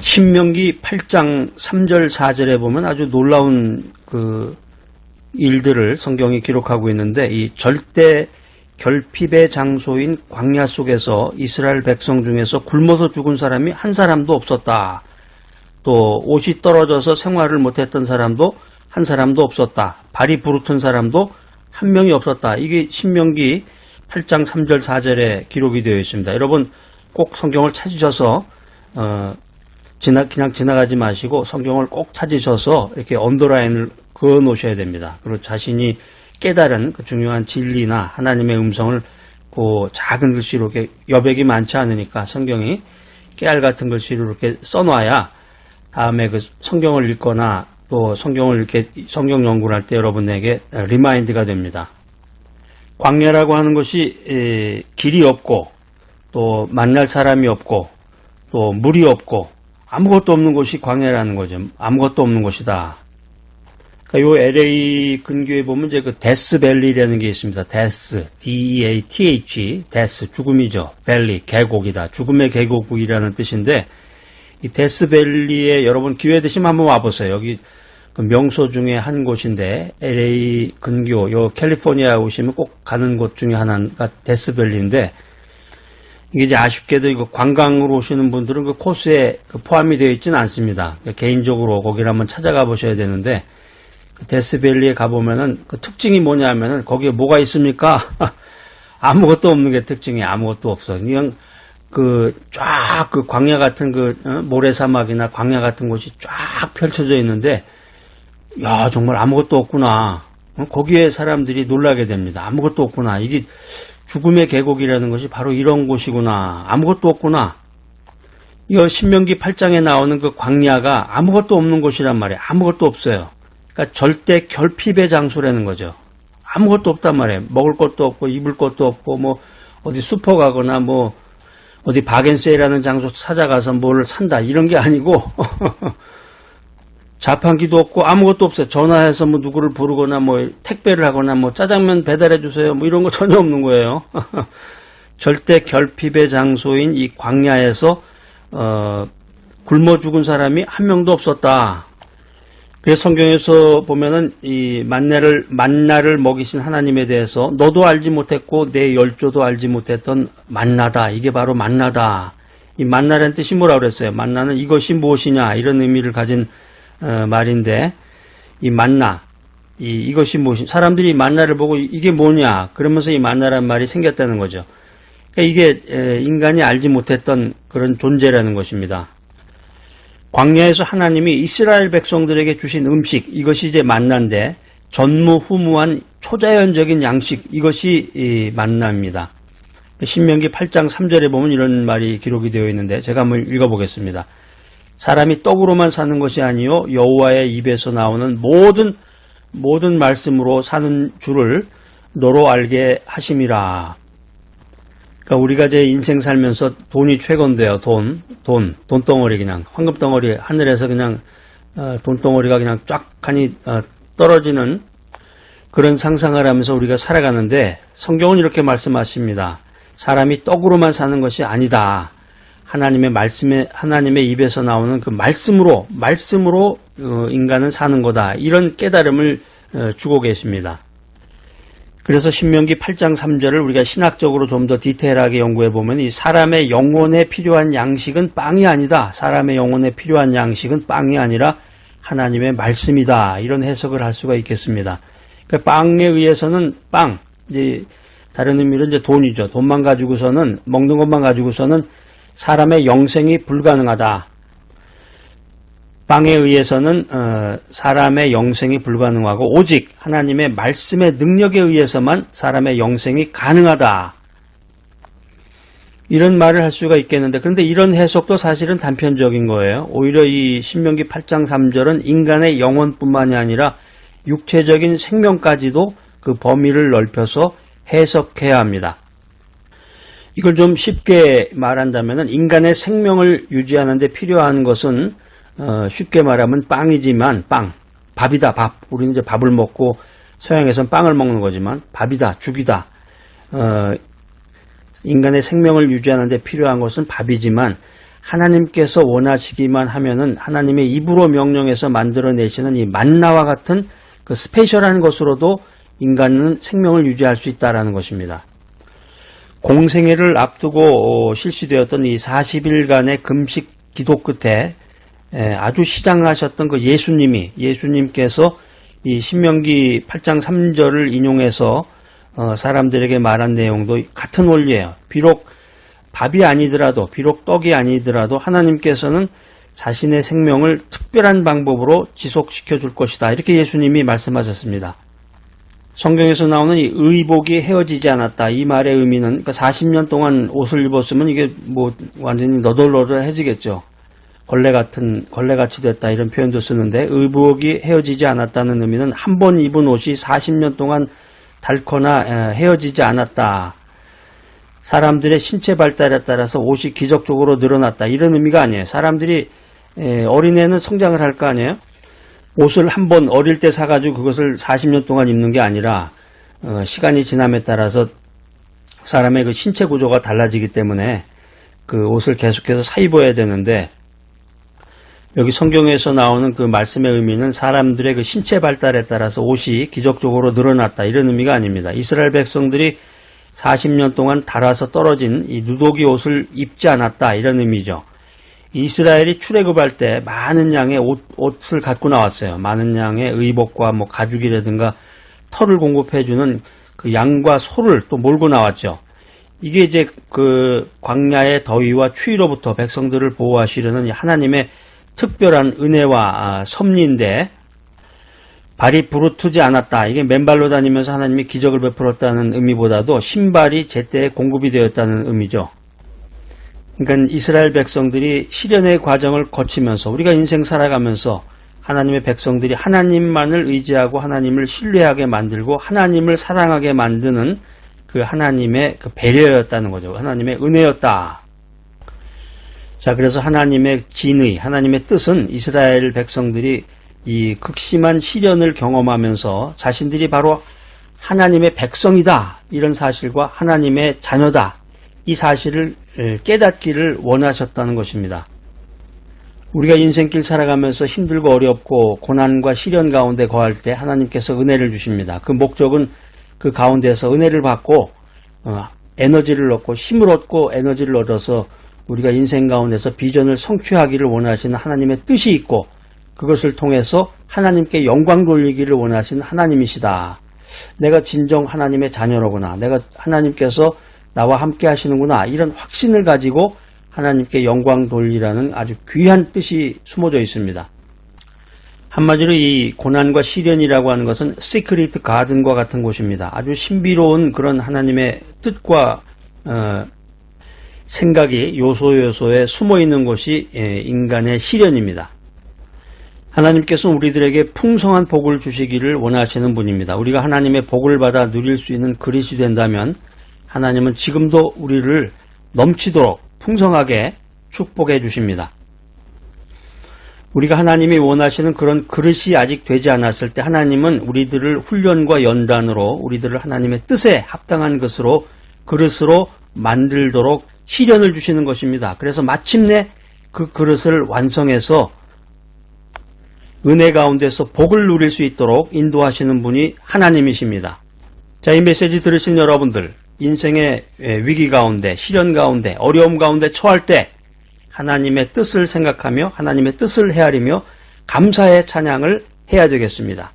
신명기 8장 3절 4절에 보면 아주 놀라운 그 일들을 성경이 기록하고 있는데 이 절대 결핍의 장소인 광야 속에서 이스라엘 백성 중에서 굶어서 죽은 사람이 한 사람도 없었다. 또 옷이 떨어져서 생활을 못했던 사람도 한 사람도 없었다. 발이 부르튼 사람도 한 명이 없었다. 이게 신명기 8장 3절 4절에 기록이 되어 있습니다. 여러분 꼭 성경을 찾으셔서 어, 지나 그냥 지나가지 마시고 성경을 꼭 찾으셔서 이렇게 언더라인을 그어 놓으셔야 됩니다. 그리고 자신이 깨달은 그 중요한 진리나 하나님의 음성을 그 작은 글씨로 이렇게 여백이 많지 않으니까 성경이 깨알 같은 글씨로 이렇게 써놔야 다음에 그 성경을 읽거나 또 성경을 이렇게 성경 연구를 할 때 여러분에게 리마인드가 됩니다. 광야라고 하는 것이 길이 없고 또 만날 사람이 없고 또 물이 없고 아무것도 없는 곳이 광야라는 거죠. 아무것도 없는 곳이다. 그러니까 요 LA 근교에 보면 이제 그 데스밸리라는 게 있습니다. 데스, D-E-A-T-H, 데스, 죽음이죠. 밸리, 계곡이다. 죽음의 계곡이라는 뜻인데, 이 데스밸리에 여러분 기회 되시면 한번 와보세요. 여기 그 명소 중에 한 곳인데, LA 근교, 요 캘리포니아 오시면 꼭 가는 곳 중에 하나가 데스밸리인데, 이게 이제 아쉽게도 이거 관광으로 오시는 분들은 그 코스에 그 포함이 되어 있지는 않습니다. 그러니까 개인적으로 거기를 한번 찾아가 보셔야 되는데, 그 데스밸리에 가보면은 그 특징이 뭐냐면은 거기에 뭐가 있습니까? 아무것도 없는 게 특징이 아무것도 없어. 그냥 그 쫙 그 광야 같은 그 어? 모래사막이나 광야 같은 곳이 쫙 펼쳐져 있는데 야 정말 아무것도 없구나. 어? 거기에 사람들이 놀라게 됩니다. 아무것도 없구나. 이게 죽음의 계곡이라는 것이 바로 이런 곳이구나. 아무것도 없구나. 이 신명기 8장에 나오는 그 광야가 아무것도 없는 곳이란 말이에요. 아무것도 없어요. 그러니까 절대 결핍의 장소라는 거죠. 아무것도 없단 말이에요. 먹을 것도 없고 입을 것도 없고 뭐 어디 슈퍼 가거나 뭐 어디 바겐세이라는 장소 찾아가서 뭘 산다 이런 게 아니고 자판기도 없고 아무것도 없어요. 전화해서 뭐 누구를 부르거나 뭐 택배를 하거나 뭐 짜장면 배달해 주세요. 뭐 이런 거 전혀 없는 거예요. 절대 결핍의 장소인 이 광야에서 어, 굶어 죽은 사람이 한 명도 없었다. 그래서 성경에서 보면은 이 만나를 만나를 먹이신 하나님에 대해서 너도 알지 못했고 내 열조도 알지 못했던 만나다. 이게 바로 만나다. 이 만나라는 뜻이 뭐라 그랬어요? 만나는 이것이 무엇이냐 이런 의미를 가진 어, 말인데 이 만나 이 이것이 무엇이 사람들이 만나를 보고 이게 뭐냐 그러면서 이 만나란 말이 생겼다는 거죠. 그러니까 이게 에, 인간이 알지 못했던 그런 존재라는 것입니다. 광야에서 하나님이 이스라엘 백성들에게 주신 음식 이것이 이제 만난데 전무후무한 초자연적인 양식 이것이 만납니다. 신명기 8장 3절에 보면 이런 말이 기록이 되어 있는데 제가 한번 읽어보겠습니다. 사람이 떡으로만 사는 것이 아니요 여호와의 입에서 나오는 모든 모든 말씀으로 사는 줄을 너로 알게 하심이라. 그러니까 우리가 제 인생 살면서 돈이 최고인데요. 돈, 돈, 돈덩어리 그냥 황금덩어리 하늘에서 그냥 어, 돈덩어리가 그냥 쫙하니 어, 떨어지는 그런 상상을 하면서 우리가 살아가는데 성경은 이렇게 말씀하십니다. 사람이 떡으로만 사는 것이 아니다. 하나님의 말씀에 하나님의 입에서 나오는 그 말씀으로 말씀으로 어, 인간은 사는 거다. 이런 깨달음을 어, 주고 계십니다. 그래서 신명기 8장 3절을 우리가 신학적으로 좀 더 디테일하게 연구해 보면 이 사람의 영혼에 필요한 양식은 빵이 아니다. 사람의 영혼에 필요한 양식은 빵이 아니라 하나님의 말씀이다. 이런 해석을 할 수가 있겠습니다. 그러니까 빵에 의해서는 빵, 이제 다른 의미로 이제 돈이죠. 돈만 가지고서는 먹는 것만 가지고서는 사람의 영생이 불가능하다. 빵에 의해서는 어, 사람의 영생이 불가능하고 오직 하나님의 말씀의 능력에 의해서만 사람의 영생이 가능하다. 이런 말을 할 수가 있겠는데 그런데 이런 해석도 사실은 단편적인 거예요. 오히려 이 신명기 8장 3절은 인간의 영혼뿐만이 아니라 육체적인 생명까지도 그 범위를 넓혀서 해석해야 합니다. 이걸 좀 쉽게 말한다면 인간의 생명을 유지하는 데 필요한 것은 어, 쉽게 말하면 빵이지만 빵, 밥이다 밥. 우리는 이제 밥을 먹고 서양에서는 빵을 먹는 거지만 밥이다 죽이다. 어, 인간의 생명을 유지하는 데 필요한 것은 밥이지만 하나님께서 원하시기만 하면은 하나님의 입으로 명령해서 만들어내시는 이 만나와 같은 그 스페셜한 것으로도 인간은 생명을 유지할 수 있다라는 것입니다. 공생애를 앞두고 어, 실시되었던 이 40일간의 금식 기도 끝에 에, 아주 시장하셨던 그 예수님이 예수님께서 이 신명기 8장 3절을 인용해서 어, 사람들에게 말한 내용도 같은 원리예요. 비록 밥이 아니더라도 비록 떡이 아니더라도 하나님께서는 자신의 생명을 특별한 방법으로 지속시켜 줄 것이다. 이렇게 예수님이 말씀하셨습니다. 성경에서 나오는 이 의복이 헤어지지 않았다. 이 말의 의미는 그러니까 40년 동안 옷을 입었으면 이게 뭐 완전히 너덜너덜해지겠죠. 걸레 같은 걸레 같이 됐다 이런 표현도 쓰는데 의복이 헤어지지 않았다는 의미는 한 번 입은 옷이 40년 동안 닳거나 헤어지지 않았다. 사람들의 신체 발달에 따라서 옷이 기적적으로 늘어났다. 이런 의미가 아니에요. 사람들이 어린애는 성장을 할 거 아니에요? 옷을 한 번 어릴 때 사가지고 그것을 40년 동안 입는 게 아니라 어, 시간이 지남에 따라서 사람의 그 신체 구조가 달라지기 때문에 그 옷을 계속해서 사 입어야 되는데 여기 성경에서 나오는 그 말씀의 의미는 사람들의 그 신체 발달에 따라서 옷이 기적적으로 늘어났다 이런 의미가 아닙니다. 이스라엘 백성들이 40년 동안 달아서 떨어진 이 누더기 옷을 입지 않았다 이런 의미죠. 이스라엘이 출애굽할 때 많은 양의 옷, 옷을 갖고 나왔어요. 많은 양의 의복과 뭐 가죽이라든가 털을 공급해주는 그 양과 소를 또 몰고 나왔죠. 이게 이제 그 광야의 더위와 추위로부터 백성들을 보호하시려는 하나님의 특별한 은혜와 아, 섭리인데 발이 부르트지 않았다. 이게 맨발로 다니면서 하나님이 기적을 베풀었다는 의미보다도 신발이 제때에 공급이 되었다는 의미죠. 그러니까 이스라엘 백성들이 시련의 과정을 거치면서 우리가 인생 살아가면서 하나님의 백성들이 하나님만을 의지하고 하나님을 신뢰하게 만들고 하나님을 사랑하게 만드는 그 하나님의 그 배려였다는 거죠. 하나님의 은혜였다. 자, 그래서 하나님의 진의, 하나님의 뜻은 이스라엘 백성들이 이 극심한 시련을 경험하면서 자신들이 바로 하나님의 백성이다. 이런 사실과 하나님의 자녀다. 이 사실을 깨닫기를 원하셨다는 것입니다. 우리가 인생길 살아가면서 힘들고 어렵고 고난과 시련 가운데 거할 때 하나님께서 은혜를 주십니다. 그 목적은 그 가운데서 은혜를 받고 어, 에너지를 얻고 힘을 얻고 에너지를 얻어서 우리가 인생 가운데서 비전을 성취하기를 원하시는 하나님의 뜻이 있고 그것을 통해서 하나님께 영광 돌리기를 원하시는 하나님이시다. 내가 진정 하나님의 자녀로구나. 내가 하나님께서 나와 함께 하시는구나. 이런 확신을 가지고 하나님께 영광 돌리라는 아주 귀한 뜻이 숨어져 있습니다. 한마디로 이 고난과 시련이라고 하는 것은 시크리트 가든과 같은 곳입니다. 아주 신비로운 그런 하나님의 뜻과 어, 생각이 요소요소에 숨어 있는 곳이 예, 인간의 시련입니다. 하나님께서 우리들에게 풍성한 복을 주시기를 원하시는 분입니다. 우리가 하나님의 복을 받아 누릴 수 있는 그릇이 된다면 하나님은 지금도 우리를 넘치도록 풍성하게 축복해 주십니다. 우리가 하나님이 원하시는 그런 그릇이 아직 되지 않았을 때 하나님은 우리들을 훈련과 연단으로 우리들을 하나님의 뜻에 합당한 것으로 그릇으로 만들도록 시련을 주시는 것입니다. 그래서 마침내 그 그릇을 완성해서 은혜 가운데서 복을 누릴 수 있도록 인도하시는 분이 하나님이십니다. 자, 이 메시지 들으신 여러분들, 인생의 위기 가운데, 시련 가운데, 어려움 가운데 처할 때 하나님의 뜻을 생각하며 하나님의 뜻을 헤아리며 감사의 찬양을 해야 되겠습니다.